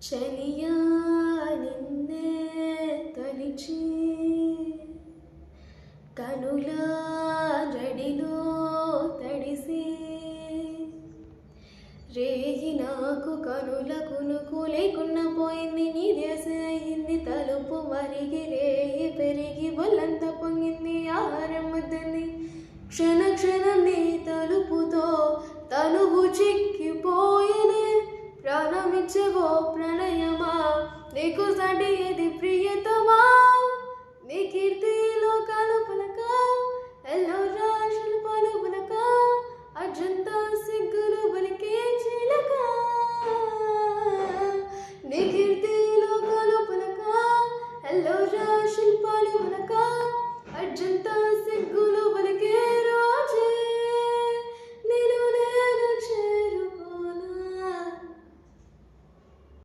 చలియా నిన్నే తలిచి కనుల జడిలో తడిసి రేగి నాకు కనుల కునుకు లేకున్నా పోయింది నీ దేశ అయింది తలుపు మరిగి రేగి పెరిగి వల్లంత పొంగింది ఆహారం వద్దని క్షణ క్షణం నీ తలుపుతో తనువు చిక్కి నీకు సాటి ఏది ప్రియతమా? నీ కీర్తి లోకాలు పలక ఎల్లో రాశులు పలు పలక అజంతా సిగ్గులు బలికే చిలక. నీ కీర్తి లోకాలు పలక ఎల్లో రాశులు పలు పలక